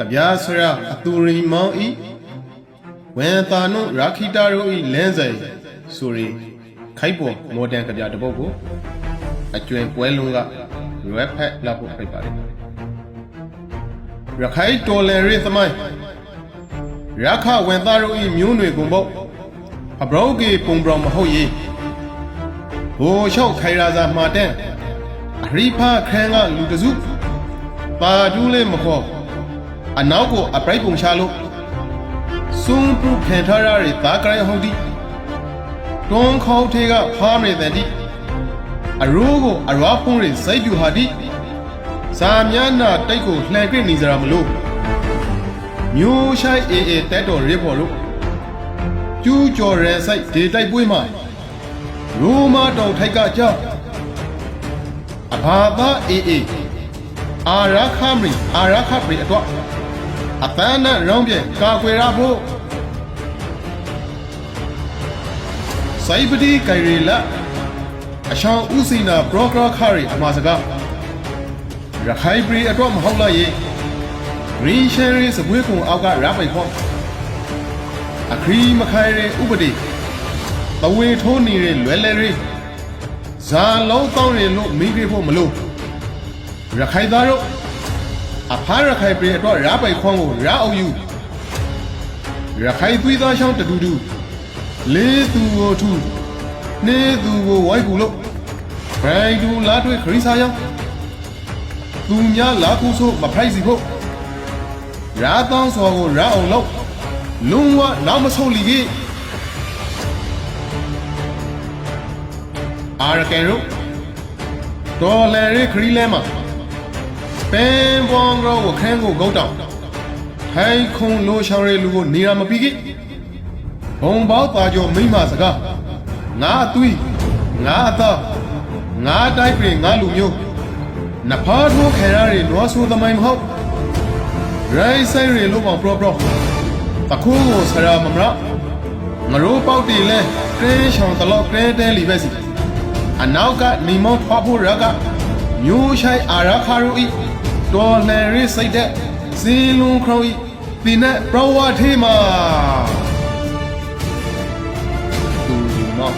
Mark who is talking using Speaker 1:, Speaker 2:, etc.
Speaker 1: ကဗျာဆရာအသူရီမောင်ဤဝန်တာနုရာခိတာရိုဤလင်းစိန်ဆိုရီခိုက်ပေါ်မော်ဒန်ကဗျာတစ်ပုဒ်ကိုအကျွင်ပွဲလုံးကရွယ်ဖက်လာဖို့ဖိတ်ပါတယ်ရခိုင်တော်လန်ရေးသမိုင်းရခဝန်သားတို့ဤမျိုးနွယ်ကုန်ပုတ်အဘရောကေပုံပရောင်မဟုတ်ရေးဘိုလ်ချုပ်ခိုင်ရာဇာမှာတဲ့အရိဖခန်းကလူတစုပါဒူးလေးမခေါ် အနောက်ကိုအပရိတ်ပုံချလို့စွန်းပူဖန်ထားရတဲ့သားကရိုင်ဟုတ်ဒီတွန်းခေါထေကဖားမေတဲ့ဒီအရိုးကိုအရွာဖုံးရစိတ်ပြူဟာဒီဇာမြနာတိတ်ကိုလှန်ပြနေကြတာမလို့မျိုးရှိုင်းအေအေတက်တော်ရစ်ဖို့လို့ကျူးကျော်ရန်ဆိုင်ဒေတိုက်ပွဲမှာရိုမာတော်ထိုက်ကကြောက်အဘာသာအေးအေး အာရခမရီအာရခပရီအတွက်အပန်းနဲ့ရောင်းပြကာကွယ်ရဖို့စိုက်ပတိကိုင်ရီလာအရှောင်းဥစီနာဘရော့ကရာခရီအမှားစကားရခိုင်ပရီအတွက်မဟုတ်လားရေဂရင်းရှယ်ရီစပွေးကုံအောက်ကရပိုင်ဖို့အခရီးမခိုင်တဲ့ဥပဒေတဝေထိုးနေတဲ့လွယ်လွယ်ရေးဇာလုံးတောင်းရင်လို့မိပြဖို့မလို့ ရခိုင်သားတို့အဖားရခိုင်ပြည်အတွက်ရပိုင်ခွန်းကိုရအောင်ယူရခိုင်သွေးသားချောင်းတူတူလေးသူကိုထူနေသူကိုဝိုက်ကူလို့ဘိုင်တူလာတွေ့ခရီးစားရောက်သူများလာကူဆိုမဖိုက်စီဖို့ရာတောင်းစောကိုရအောင်လို့လုံးဝနောက်မဆုံးလီကြီးအာရကန်တို့ဒေါ်လာရီခရီးလဲမှာ ပင်ပွန်ရောကိုခန်းကိုဂုတ်တောင်ဟိုင်ခုံလိုရှောင်းရဲလူကိုနေရာမပြီးကိဘုံပေါတာကျော်မိမစကားငါအသွီးငါအသားငါတိုက်ပြင်ငါလူမျိုးနဖားထိုးခဲရတွေလောဆူသမိုင်းမဟုတ်ရိုင်းဆိုင်ရီလို့ပေါ့ပရောပရောတခုကိုဆရာမမရငရိုးပေါက်တီလဲကင်းရှောင်းတလောက်ကဲတဲလီပဲစီအနောက်ကနေမောထွားဖို့ရကမျိုးရှိုင်းအာရခါရူဤ တော်လှန်ရေးစိတ်တဲ့စင်းလုံးခရောဤဒီနဲ့ပရဝထေးမှာသူမော